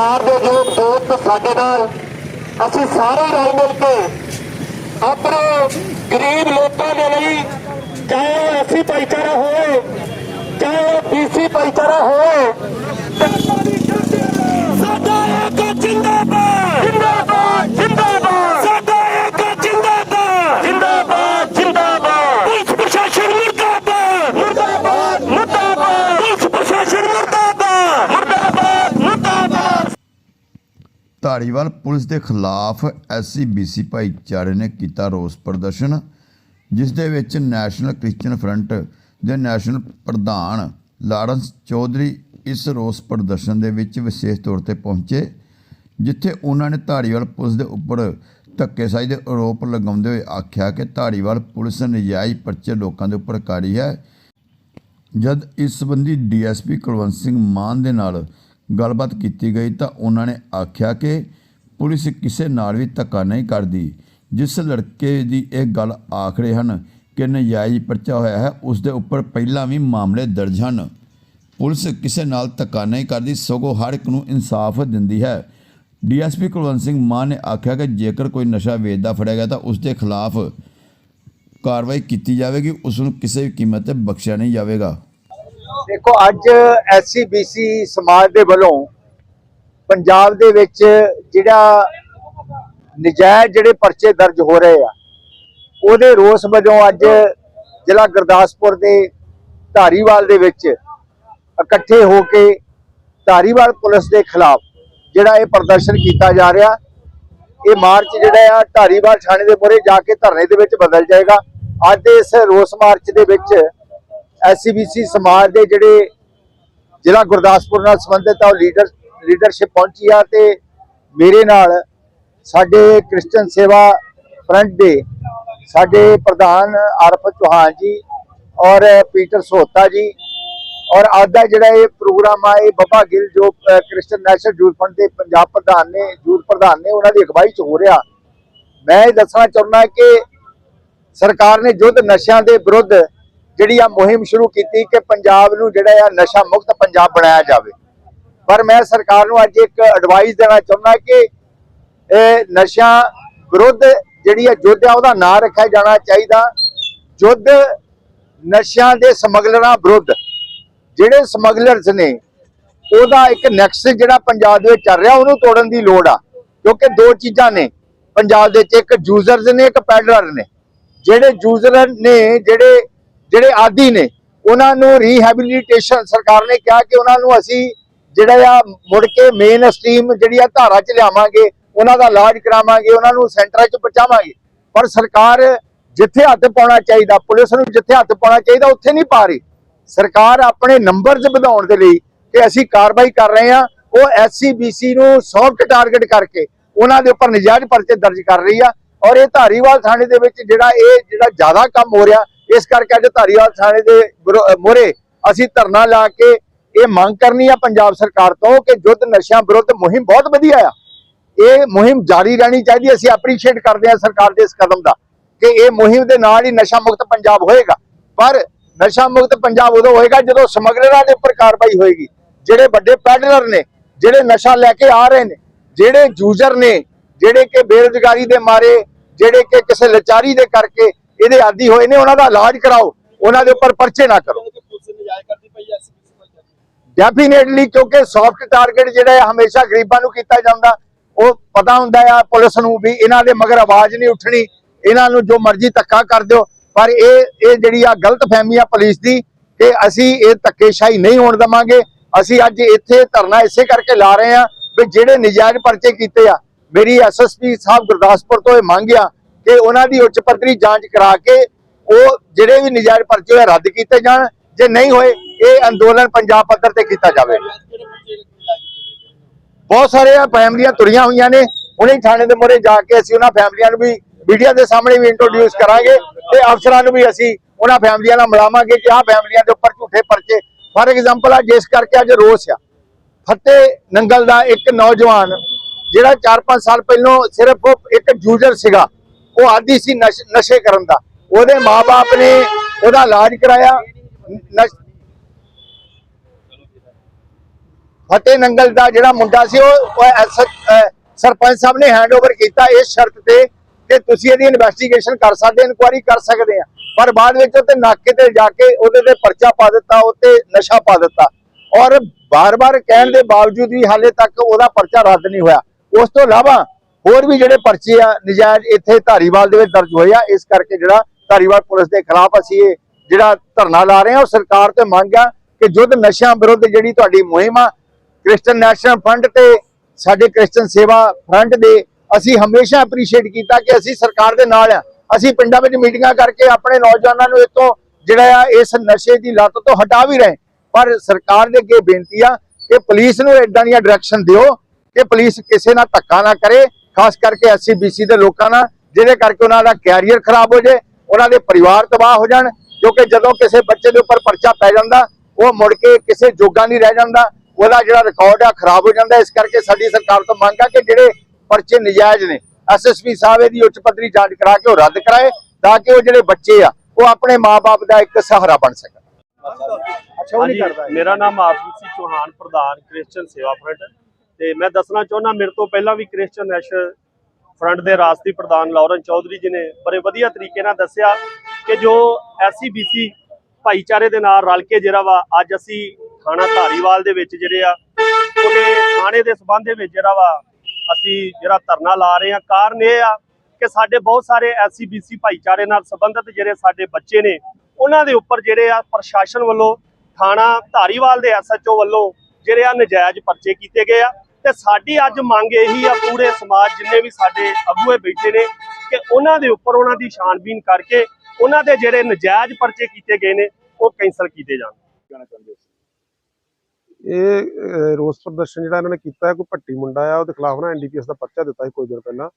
ਪਰਿਵਾਰ ਦੇ ਜੋ ਦੋਸਤ ਸਾਡੇ ਨਾਲ, ਅਸੀਂ ਸਾਰੇ ਰਲ ਮਿਲ ਕੇ ਆਪਣੇ ਗਰੀਬ ਲੋਕਾਂ ਦੇ ਲਈ, ਚਾਹੇ ਉਹ ਐਸੀ ਭਾਈਚਾਰਾ ਹੋਵੇ, ਚਾਹੇ ਉਹ ਬੀਸੀ ਭਾਈਚਾਰਾ ਹੋਵੇ ਸਾਡਾ ਧਾਰੀਵਾਲ ਪੁਲਿਸ ਦੇ ਖਿਲਾਫ ਐਸਸੀਬੀਸੀ ਭਾਈਚਾਰੇ ਨੇ ਕੀਤਾ ਰੋਸ ਪ੍ਰਦਰਸ਼ਨ, ਜਿਸ ਦੇ ਵਿੱਚ ਨੈਸ਼ਨਲ ਕ੍ਰਿਸਚੀਅਨ ਫਰੰਟ ਦੇ ਨੈਸ਼ਨਲ ਪ੍ਰਧਾਨ ਲਾਰੈਂਸ ਚੌਧਰੀ ਇਸ ਰੋਸ ਪ੍ਰਦਰਸ਼ਨ ਦੇ ਵਿੱਚ ਵਿਸ਼ੇਸ਼ ਤੌਰ ਤੇ ਪਹੁੰਚੇ, ਜਿੱਥੇ ਉਹਨਾਂ ਨੇ ਧਾਰੀਵਾਲ ਪੁਲਿਸ ਦੇ ਉੱਪਰ ਧੱਕੇਸ਼ਾਹੀ ਦੇ ਆਰੋਪ ਲਗਾਉਂਦੇ ਹੋਏ ਆਖਿਆ ਕਿ ਧਾਰੀਵਾਲ ਪੁਲਿਸ ਨਜਾਇਜ਼ ਪਰਚੇ ਲੋਕਾਂ ਦੇ ਉੱਪਰ ਕਾਰੀ ਹੈ। ਜਦ ਇਸ ਸੰਬੰਧੀ ਡੀਐਸਪੀ ਕੁਲਵੰਤ ਸਿੰਘ ਮਾਨ ਦੇ ਨਾਲ ਗੱਲਬਾਤ ਕੀਤੀ ਗਈ ਤਾਂ ਉਹਨਾਂ ਨੇ ਆਖਿਆ ਕਿ ਪੁਲਿਸ ਕਿਸੇ ਨਾਲ ਵੀ ਧੱਕਾ ਨਹੀਂ ਕਰਦੀ। ਜਿਸ ਲੜਕੇ ਦੀ ਇਹ ਗੱਲ ਆਖ ਰਹੇ ਹਨ ਕਿ ਨਜਾਇਜ਼ ਪਰਚਾ ਹੋਇਆ ਹੈ, ਉਸ ਦੇ ਉੱਪਰ ਪਹਿਲਾਂ ਵੀ ਮਾਮਲੇ ਦਰਜ ਹਨ। ਪੁਲਿਸ ਕਿਸੇ ਨਾਲ ਧੱਕਾ ਨਹੀਂ ਕਰਦੀ, ਸਗੋਂ ਹਰ ਇੱਕ ਨੂੰ ਇਨਸਾਫ ਦਿੰਦੀ ਹੈ। ਡੀਐਸਪੀ ਕੁਲਵੰਤ ਸਿੰਘ ਮਾਨ ਨੇ ਆਖਿਆ ਕਿ ਜੇਕਰ ਕੋਈ ਨਸ਼ਾ ਵੇਚਦਾ ਫੜਿਆ ਗਿਆ ਤਾਂ ਉਸ ਦੇ ਖਿਲਾਫ ਕਾਰਵਾਈ ਕੀਤੀ ਜਾਵੇਗੀ, ਉਸ ਨੂੰ ਕਿਸੇ ਵੀ ਕੀਮਤ ਤੇ ਬਖਸ਼ਿਆ ਨਹੀਂ ਜਾਵੇਗਾ। ਦੇਖੋ, ਅੱਜ ਐਸਸੀਬੀਸੀ ਸਮਾਜ ਦੇ ਵੱਲੋਂ ਪੰਜਾਬ ਦੇ ਵਿੱਚ ਜਿਹੜਾ ਨਜਾਇਜ਼ ਜਿਹੜੇ ਪਰਚੇ ਦਰਜ ਹੋ ਰਹੇ ਆ, ਉਹਦੇ ਰੋਸ ਵਜੋਂ ਅੱਜ ਜ਼ਿਲ੍ਹਾ ਗੁਰਦਾਸਪੁਰ ਦੇ ਧਾਰੀਵਾਲ ਦੇ ਵਿੱਚ ਇਕੱਠੇ ਹੋ ਕੇ ਧਾਰੀਵਾਲ ਪੁਲਿਸ ਦੇ ਖਿਲਾਫ ਜਿਹੜਾ ਇਹ ਪ੍ਰਦਰਸ਼ਨ ਕੀਤਾ ਜਾ ਰਿਹਾ, ਇਹ ਮਾਰਚ ਜਿਹੜਾ ਆ ਧਾਰੀਵਾਲ ਥਾਣੇ ਦੇ ਮੂਹਰੇ ਜਾ ਕੇ ਧਰਨੇ ਦੇ ਵਿੱਚ ਬਦਲ ਜਾਏਗਾ। ਅੱਜ ਦੇ ਇਸ ਰੋਸ ਮਾਰਚ ਦੇ ਵਿੱਚ ਐਸਸੀਬੀਸੀ ਸਮਾਜ ਦੇ ਜਿਹੜੇ ਜ਼ਿਲ੍ਹਾ ਗੁਰਦਾਸਪੁਰ ਨਾਲ ਸੰਬੰਧਿਤ ਆ, ਉਹ ਲੀਡਰ ਲੀਡਰਸ਼ਿਪ ਪਹੁੰਚੀ ਆ ਤੇ ਮੇਰੇ ਨਾਲ ਸਾਡੇ ਕ੍ਰਿਸਚਨ ਸੇਵਾ ਫਰੰਟ ਦੇ ਸਾਡੇ ਪ੍ਰਧਾਨ ਆਰਫ ਚੌਹਾਨ ਜੀ ਔਰ ਪੀਟਰ ਸੋਤਾ ਜੀ ਔਰ ਅੱਜ ਦਾ ਜਿਹੜਾ ਇਹ ਪ੍ਰੋਗਰਾਮ ਆ, ਇਹ ਬੱਬਾ ਗਿੱਲ ਜੋ ਕ੍ਰਿਸਚਨ ਨੈਸ਼ਨਲ ਯੂਥ ਫੰਡ ਦੇ ਪੰਜਾਬ ਪ੍ਰਧਾਨ ਨੇ, ਯੂਥ ਪ੍ਰਧਾਨ ਨੇ, ਉਹਨਾਂ ਦੀ ਅਗਵਾਈ ਚ ਹੋ ਰਿਹਾ। ਮੈਂ ਇਹ ਦੱਸਣਾ ਚਾਹੁੰਦਾ ਕਿ ਸਰਕਾਰ ਨੇ ਯੁੱਧ ਨਸ਼ਿਆਂ ਦੇ ਵਿਰੁੱਧ ਜਿਹੜੀ ਆ ਮੁਹਿੰਮ ਸ਼ੁਰੂ ਕੀਤੀ ਕਿ ਪੰਜਾਬ ਨੂੰ ਜਿਹੜਾ ਆ ਨਸ਼ਾ ਮੁਕਤ ਪੰਜਾਬ ਬਣਾਇਆ ਜਾਵੇ। ਪਰ ਮੈਂ ਸਰਕਾਰ ਨੂੰ ਅੱਜ ਇੱਕ ਐਡਵਾਈਸ ਦੇਣਾ ਚਾਹੁੰਦਾ ਕਿ ਇਹ ਨਸ਼ਾ ਵਿਰੁੱਧ ਜਿਹੜੀ ਆ ਯੁੱਧ ਆ, ਉਹਦਾ ਨਾਂ ਰੱਖਿਆ ਜਾਣਾ ਚਾਹੀਦਾ। ਯੁੱਧ ਨਸ਼ਿਆਂ ਦੇ ਸਮਗਲਰਾਂ ਵਿਰੁੱਧ। ਜਿਹੜੇ ਸਮਗਲਰਸ ਨੇ, ਉਹਦਾ ਇੱਕ ਨੈਕਸਸ ਜਿਹੜਾ ਪੰਜਾਬ ਦੇ ਵਿੱਚ ਚੱਲ ਰਿਹਾ, ਉਹਨੂੰ ਤੋੜਨ ਦੀ ਲੋੜ ਆ। ਕਿਉਂਕਿ ਦੋ ਚੀਜ਼ਾਂ ਨੇ, ਪੰਜਾਬ ਦੇ ਵਿੱਚ ਇੱਕ ਯੂਜ਼ਰਸ ਨੇ, ਇੱਕ ਪੈਡਲਰ ਨੇ। ਜਿਹੜੇ ਯੂਜ਼ਰ ਨੇ, ਜਿਹੜੇ ਜਿਹੜੇ ਆਦੀ ਨੇ, ਉਹਨਾਂ ਨੂੰ ਰੀਹੈਬਿਲਿਟੇਸ਼ਨ ਸਰਕਾਰ ਨੇ ਕਿਹਾ ਕਿ ਉਹਨਾਂ ਨੂੰ ਅਸੀਂ ਜਿਹੜਾ ਆ ਮੁੜ ਕੇ ਮੇਨ ਸਟ੍ਰੀਮ ਜਿਹੜੀ ਆ ਧਾਰਾ ਚ ਲਿਆਵਾਂਗੇ, ਉਹਨਾਂ ਦਾ ਇਲਾਜ ਕਰਾਵਾਂਗੇ, ਉਹਨਾਂ ਨੂੰ ਸੈਂਟਰਾਂ ਚ ਪਹੁੰਚਾਵਾਂਗੇ। ਪਰ ਸਰਕਾਰ ਜਿੱਥੇ ਹੱਥ ਪਾਉਣਾ ਚਾਹੀਦਾ, ਪੁਲਿਸ ਨੂੰ ਜਿੱਥੇ ਹੱਥ ਪਾਉਣਾ ਚਾਹੀਦਾ, ਉੱਥੇ ਨਹੀਂ ਪਾ ਰਹੀ। ਸਰਕਾਰ ਆਪਣੇ ਨੰਬਰਸ ਵਧਾਉਣ ਦੇ ਲਈ ਕਿ ਅਸੀਂ ਕਾਰਵਾਈ ਕਰ ਰਹੇ ਹਾਂ। ਉਹ ਐਸਸੀਬੀਸੀ ਨੂੰ ਸੌਫਟ ਟਾਰਗੇਟ ਕਰਕੇ ਉਹਨਾਂ ਦੇ ਉੱਪਰ ਨਜਾਇਜ਼ ਪਰਚੇ ਦਰਜ ਕਰ ਰਹੀ ਆ। ਔਰ ਇਹ ਧਾਰੀਵਾਲ ਥਾਣੇ ਦੇ ਵਿੱਚ ਜਿਹੜਾ ਇਹ ਜਿਹੜਾ ਜ਼ਿਆਦਾ ਕੰਮ ਹੋ ਰਿਹਾ ਇਸ ਕਰਕੇ ਅੱਜ ਧਾਰੀਵਾਲ ਥਾਣੇ ਦੇ ਮੋਰੇ ਅਸੀਂ ਧਰਨਾ ਲਾ ਕੇ ਇਹ ਮੰਗ ਕਰਨੀ ਆ ਪੰਜਾਬ ਸਰਕਾਰ ਤੋਂ ਕਿ ਯੁੱਧ ਨਸ਼ਿਆਂ ਵਿਰੁੱਧ ਮੁਹਿੰਮ ਬਹੁਤ ਵਧੀਆ ਆ। ਇਹ ਮੁਹਿੰਮ ਜਾਰੀ ਰਹਿਣੀ ਚਾਹੀਦੀ ਅਸੀਂ ਐਪਰੀਸ਼ੀਏਟ ਕਰਦੇ ਹਾਂ ਸਰਕਾਰ ਦੇ ਇਸ ਕਦਮ ਦਾ ਕਿ ਇਹ ਮੁਹਿੰਮ ਦੇ ਨਾਲ ਹੀ ਨਸ਼ਾ ਮੁਕਤ ਪੰਜਾਬ ਹੋਏਗਾ। ਪਰ ਨਸ਼ਾ ਮੁਕਤ ਪੰਜਾਬ ਉਦੋਂ ਹੋਏਗਾ ਜਦੋਂ ਸਮਗਲਰਾਂ ਦੇ ਉੱਪਰ ਕਾਰਵਾਈ ਹੋਏਗੀ। ਜਿਹੜੇ ਵੱਡੇ ਪੈਡਲਰ ਨੇ, ਜਿਹੜੇ ਨਸ਼ਾ ਲੈ ਕੇ ਆ ਰਹੇ ਨੇ, ਜਿਹੜੇ ਯੂਜ਼ਰ ਨੇ, ਜਿਹੜੇ ਕਿ ਬੇਰੁਜ਼ਗਾਰੀ ਦੇ ਮਾਰੇ, ਜਿਹੜੇ ਕਿ ਕਿਸੇ ਲਾਚਾਰੀ ਦੇ ਕਰਕੇ ਇਹਦੇ ਆਦੀ ਹੋਏ ਨੇ, ਉਹਨਾਂ ਦਾ ਇਲਾਜ ਕਰਾਓ, ਉਹਨਾਂ ਦੇ ਉੱਪਰ ਪਰਚੇ ਨਾ ਕਰੋ। ਡੈਫੀਨੇਟਲੀ ਕਿਉਂਕਿ ਸੌਫਟ ਟਾਰਗੇਟ ਜਿਹੜਾ ਹੈ ਹਮੇਸ਼ਾ ਗਰੀਬਾਂ ਨੂੰ ਕੀਤਾ ਜਾਂਦਾ, ਉਹ ਪਤਾ ਹੁੰਦਾ ਆ ਪੁਲਿਸ ਨੂੰ ਵੀ ਇਹਨਾਂ ਦੇ ਮਗਰ ਆਵਾਜ਼ ਨਹੀਂ ਉੱਠਣੀ, ਇਹਨਾਂ ਨੂੰ ਜੋ ਮਰਜ਼ੀ ਧੱਕਾ ਕਰ ਦਿਓ, ਪਰ ਇਹ ਇਹ ਜਿਹੜੀ ਆ ਗਲਤ ਫਹਿਮੀ ਆ ਪੁਲਿਸ ਦੀ ਕਿ ਅਸੀਂ ਇਹ ਧੱਕੇਸ਼ਾਹੀ ਨਹੀਂ ਹੋਣ ਦਵਾਂਗੇ, ਅਸੀਂ ਅੱਜ ਇੱਥੇ ਧਰਨਾ ਇਸੇ ਕਰਕੇ ਲਾ ਰਹੇ ਆ ਵੀ ਜਿਹੜੇ ਨਜਾਇਜ਼ ਪਰਚੇ ਕੀਤੇ ਆ, ਮੇਰੀ ਐਸਐਸਪੀ ਸਾਹਿਬ ਗੁਰਦਾਸਪੁਰ ਤੋਂ ਇਹ ਮੰਗ ਆ ਉਹਨਾਂ ਦੀ ਉੱਚ ਪੱਧਰੀ ਜਾਂਚ ਕਰਾ ਕੇ ਉਹ ਜਿਹੜੇ ਵੀ ਨਜਾਇਜ਼ ਪਰਚੇ ਹੋਏ ਰੱਦ ਕੀਤੇ ਜਾਣ। ਜੇ ਨਹੀਂ ਹੋਏ, ਇਹ ਅੰਦੋਲਨ ਪੰਜਾਬ ਪੱਧਰ ਤੇ ਕੀਤਾ ਜਾਵੇ। ਬਹੁਤ ਸਾਰੇ ਫੈਮਲੀਆਂ ਤੁਰੀਆਂ ਹੋਈਆਂ ਨੇ। ਹੁਣੇ ਥਾਣੇ ਦੇ ਮੋਰੇ ਜਾ ਕੇ ਅਸੀਂ ਉਹਨਾਂ ਫੈਮਲੀਆਂ ਨੂੰ ਵੀ ਮੀਡੀਆ ਦੇ ਸਾਹਮਣੇ ਵੀ ਇੰਟਰੋਡਿਊਸ ਕਰਾਂਗੇ ਤੇ ਅਫਸਰਾਂ ਨੂੰ ਵੀ ਅਸੀਂ ਉਹਨਾਂ ਫੈਮਲੀਆਂ ਨਾਲ ਮਿਲਾਵਾਂਗੇ ਕਿ ਆਹ ਫੈਮਲੀਆਂ ਦੇ ਉੱਪਰ ਝੂਠੇ ਪਰਚੇ। ਫਾਰ ਐਗਜ਼ਾਮਪਲ ਆ, ਜਿਸ ਕਰਕੇ ਅੱਜ ਰੋਸ ਆ। ਫਤਿਹ ਨੰਗਲ ਦਾ ਇੱਕ ਨੌਜਵਾਨ, ਜਿਹੜਾ 4-5 ਸਾਲ ਪਹਿਲਾਂ ਸਿਰਫ ਇੱਕ ਯੂਜ਼ਰ ਸੀਗਾ ਉਹ ਆਦੀ ਸੀ ਨਸ਼ੇ ਕਰਨ ਦਾ। ਉਹਦੇ ਮਾਪੇ ਨੇ ਉਹਦਾ ਇਲਾਜ ਕਰਾਇਆ। ਨਸ਼- ਨੰਗਲ ਦਾ ਜਿਹੜਾ ਮੁੰਡਾ ਸੀ, ਉਹ ਸਰਪੰਚ ਸਾਹਿਬ ਨੇ ਹੈਂਡਓਵਰ ਕੀਤਾ ਇਸ ਸ਼ਰਤ ਤੇ ਕਿ ਤੁਸੀਂ ਇਹਦੀ ਇਨਵੈਸਟੀਗੇਸ਼ਨ ਕਰ ਸਕਦੇ ਇਨਕੁਆਇਰੀ ਕਰ ਸਕਦੇ ਆ। ਪਰ ਬਾਅਦ ਵਿੱਚ ਉਹ ਤੇ ਨਾਕੇ ਤੇ ਜਾ ਕੇ ਉਹਦੇ ਤੇ ਪਰਚਾ ਪਾ ਦਿੱਤਾ ਉੱਤੇ ਨਸ਼ਾ ਪਾ ਦਿੱਤਾ। ਔਰ ਬਾਰ-ਬਾਰ ਕਹਿਣ ਦੇ ਬਾਵਜੂਦ ਵੀ ਹਾਲੇ ਤੱਕ ਉਹਦਾ ਪਰਚਾ ਰੱਦ ਨਹੀਂ ਹੋਇਆ। ਉਸ ਤੋਂ ਇਲਾਵਾ ਹੋਰ ਵੀ ਜਿਹੜੇ ਪਰਚੇ ਆ, ਨਜਾਇਜ਼ ਇੱਥੇ ਧਾਰੀਵਾਲ ਦੇ ਵਿੱਚ ਦਰਜ ਹੋਏ ਆ, ਇਸ ਕਰਕੇ ਜਿਹੜਾ ਧਾਰੀਵਾਲ ਪੁਲਿਸ ਦੇ ਖਿਲਾਫ ਅਸੀਂ ਇਹ ਜਿਹੜਾ ਧਰਨਾ ਲਾ ਰਹੇ ਹਾਂ, ਉਹ ਸਰਕਾਰ ਤੇ ਮੰਗ ਆ ਕਿ ਜੁੱਧ ਨਸ਼ਿਆਂ ਵਿਰੁੱਧ ਜਿਹੜੀ ਤੁਹਾਡੀ ਮੁਹਿੰਮ ਆ, ਕ੍ਰਿਸਚਨ ਨੈਸ਼ਨਲ ਫਰੰਟ ਤੇ ਸਾਡੇ ਕ੍ਰਿਸਚਨ ਸੇਵਾ ਫਰੰਟ ਦੇ, ਅਸੀਂ ਹਮੇਸ਼ਾ ਅਪਰੀਸ਼ੀਏਟ ਕੀਤਾ ਕਿ ਅਸੀਂ ਸਰਕਾਰ ਦੇ ਨਾਲ ਆ। ਅਸੀਂ ਪਿੰਡਾਂ ਵਿੱਚ ਮੀਟਿੰਗਾਂ ਕਰਕੇ ਆਪਣੇ ਨੌਜਵਾਨਾਂ ਨੂੰ ਇਤੋਂ ਜਿਹੜਾ ਆ, ਇਸ ਨਸ਼ੇ ਦੀ ਲੱਤ ਤੋਂ ਹਟਾ ਵੀ ਰਹੇ। ਪਰ ਸਰਕਾਰ ਦੇ ਅੱਗੇ ਬੇਨਤੀ ਆ ਕਿ ਪੁਲਿਸ ਨੂੰ ਇਦਾਂ ਦੀਆਂ ਡਾਇਰੈਕਸ਼ਨ ਦਿਓ ਕਿ ਪੁਲਿਸ ਕਿਸੇ ਨਾਲ ਧੱਕਾ ਨਾ ਕਰੇ। ਖਾਸ ਕਰਕੇ ਐਸਸੀ ਬੀਸੀ ਦੇ ਲੋਕਾਂ ਨਾਲ, ਜਿਹਦੇ ਕਰਕੇ ਉਹਨਾਂ ਦਾ ਕੈਰੀਅਰ ਖਰਾਬ ਹੋ ਜਾਏ, ਉਹਨਾਂ ਦੇ ਪਰਿਵਾਰ ਤਬਾਹ ਹੋ ਜਾਣ, ਕਿਉਂਕਿ ਜਦੋਂ ਕਿਸੇ ਬੱਚੇ ਦੇ ਉੱਪਰ ਪਰਚਾ ਪੈ ਜਾਂਦਾ, ਉਹ ਮੁੜ ਕੇ ਕਿਸੇ ਜੋਗਾ ਨਹੀਂ ਰਹਿ ਜਾਂਦਾ, ਉਹਦਾ ਜਿਹੜਾ ਰਿਕਾਰਡ ਆ ਖਰਾਬ ਹੋ ਜਾਂਦਾ। ਇਸ ਕਰਕੇ ਸਾਡੀ ਸਰਕਾਰ ਤੋਂ ਮੰਗ ਆ ਕਿ ਜਿਹੜੇ ਪਰਚੇ ਨਜਾਇਜ਼ ਨੇ ਐਸਐਸਪੀ ਸਾਹਿਬ ਇਹਦੀ ਉੱਚ ਪੱਧਰੀ ਜਾਂਚ ਕਰਾ ਕੇ ਉਹ ਰੱਦ ਕਰਾਏ, ਤਾਂ ਕਿ ਉਹ ਜਿਹੜੇ ਬੱਚੇ ਆ, ਉਹ ਆਪਣੇ ਮਾਪੇ ਦਾ ਇੱਕ ਸਹਾਰਾ ਬਣ ਸਕਣ। ਅੱਛਾ ਉਹ ਨਹੀਂ ਕਰਦਾ ਮੇਰਾ ਨਾਮ ਆਰਪੀ ਸਿੰਘ ਚੌਹਾਨ, ਪ੍ਰਧਾਨ ਕ੍ਰਿਸਚੀਅਨ ਸੇਵਾ ਫਰੰਟ ਤੇ ਮੈਂ ਦੱਸਣਾ ਚਾਹੁੰਦਾ, ਮੇਰੇ ਤੋਂ ਪਹਿਲਾਂ ਵੀ ਕ੍ਰਿਸਚੀਅਨ ਨੈਸ਼ਨਲ ਫਰੰਟ ਦੇ ਰਾਸ਼ਟਰੀ ਪ੍ਰਧਾਨ ਲੌਰੈਂਸ ਚੌਧਰੀ ਜੀ ਨੇ ਬੜੇ ਵਧੀਆ ਤਰੀਕੇ ਨਾਲ ਦੱਸਿਆ ਕਿ ਜੋ ਐਸਸੀਬੀਸੀ ਭਾਈਚਾਰੇ ਦੇ ਨਾਲ ਰਲ ਕੇ ਜਿਹੜਾ ਵਾ, ਅੱਜ ਅਸੀਂ ਥਾਣਾ ਧਾਰੀਵਾਲ ਦੇ ਵਿੱਚ ਜਿਹੜੇ ਆ, ਉਹਦੇ ਥਾਣੇ ਦੇ ਸਬੰਧ ਦੇ ਵਿੱਚ ਜਿਹੜਾ ਵਾ, ਅਸੀਂ ਜਿਹੜਾ ਧਰਨਾ ਲਾ ਰਹੇ ਆ ਕਾਰਨ ਇਹ ਆ ਕਿ ਸਾਡੇ ਬਹੁਤ ਸਾਰੇ ਐਸਸੀਬੀਸੀ ਭਾਈਚਾਰੇ ਨਾਲ ਸੰਬੰਧਿਤ ਜਿਹੜੇ ਸਾਡੇ ਬੱਚੇ ਨੇ, ਉਹਨਾਂ ਦੇ ਉੱਪਰ ਜਿਹੜੇ ਆ ਪ੍ਰਸ਼ਾਸਨ ਵੱਲੋਂ ਥਾਣਾ ਧਾਰੀਵਾਲ ਦੇ ਐਸਐਚਓ ਵੱਲੋਂ ਜਿਹੜੇ ਆ ਨਜਾਇਜ਼ ਪਰਚੇ ਕੀਤੇ ਗਏ ਆ। ਤੇ ਸਾਡੀ ਅੱਜ ਮੰਗ ਇਹੀ ਆ ਪੂਰੇ ਸਮਾਜ ਜਿੰਨੇ ਵੀ ਸਾਡੇ ਅਗੂਏ ਬੈਠੇ ਨੇ ਕਿ ਉਹਨਾਂ ਦੇ ਉੱਪਰ ਉਹਨਾਂ ਦੀ ਛਾਣਬੀਨ ਕਰਕੇ ਉਹਨਾਂ ਦੇ ਜਿਹੜੇ ਨਜਾਇਜ਼ ਪਰਚੇ ਕੀਤੇ ਗਏ ਨੇ, ਉਹ ਕੈਂਸਲ ਕੀਤੇ ਜਾਣ। ਇਹ ਰੋਸ ਪ੍ਰਦਰਸ਼ਨ ਜਿਹੜਾ ਇਹਨਾਂ ਨੇ ਕੀਤਾ ਕੋਈ ਭੱਟੀ ਮੁੰਡਾ ਆ, ਉਹਦੇ ਖਿਲਾਫ ਨਾ ਐਨਡੀਪੀਐਸ ਦਾ ਪਰਚਾ ਦਿੱਤਾ ਸੀ ਕੁਝ ਦਿਨ ਪਹਿਲਾਂ,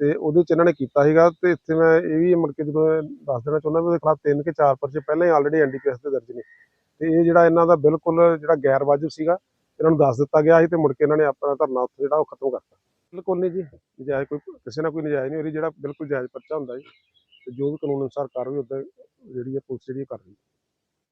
ਤੇ ਉਹਦੇ ਚ ਇਹਨਾਂ ਨੇ ਕੀਤਾ ਸੀਗਾ, ਤੇ ਇੱਥੇ ਮੈਂ ਇਹ ਵੀ ਮੁੜ ਕੇ ਜਦੋਂ ਦੱਸ ਦੇਣਾ ਚਾਹੁੰਦਾ ਵੀ ਉਹਦੇ ਖਿਲਾਫ ਤਿੰਨ ਕੇ ਚਾਰ ਪਰਚੇ ਪਹਿਲਾਂ ਹੀ ਆਲਰੇਡੀ ਐਨਡੀਪੀਐਸ ਦੇ ਦਰਜ ਨੇ। ਤੇ ਇਹ ਜਿਹੜਾ ਇਹਨਾਂ ਦਾ ਬਿਲਕੁਲ ਜਿਹੜਾ ਗੈਰ ਵਾਜਬ ਸੀਗਾ ਇਹਨਾਂ ਨੂੰ ਦੱਸ ਦਿੱਤਾ ਗਿਆ ਸੀ ਤੇ ਮੁੜ ਕੇ ਇਹਨਾਂ ਨੇ ਆਪਣਾ ਧਰਨਾ ਉੱਥੇ ਜਿਹੜਾ ਉਹ ਖਤਮ ਕਰਤਾ। ਬਿਲਕੁਲ ਨਹੀਂ ਜੀ ਨਜਾਇਜ਼ ਕੋਈ ਕਿਸੇ ਨਾਲ ਕੋਈ ਨਜਾਇਜ਼ ਨਹੀਂ ਹੋ ਰਹੀ, ਜਿਹੜਾ ਬਿਲਕੁਲ ਜਾਇਜ਼ ਪਰਚਾ ਹੁੰਦਾ ਜੀ। ਤੇ ਜੋ ਵੀ ਕਾਨੂੰਨ ਅਨੁਸਾਰ ਕਾਰਵਾਈ ਉਦਾਂ ਜਿਹੜੀ ਹੈ ਪੁਲਿਸ ਜਿਹੜੀ ਉਹ ਕਰ ਰਹੀ ਹੈ।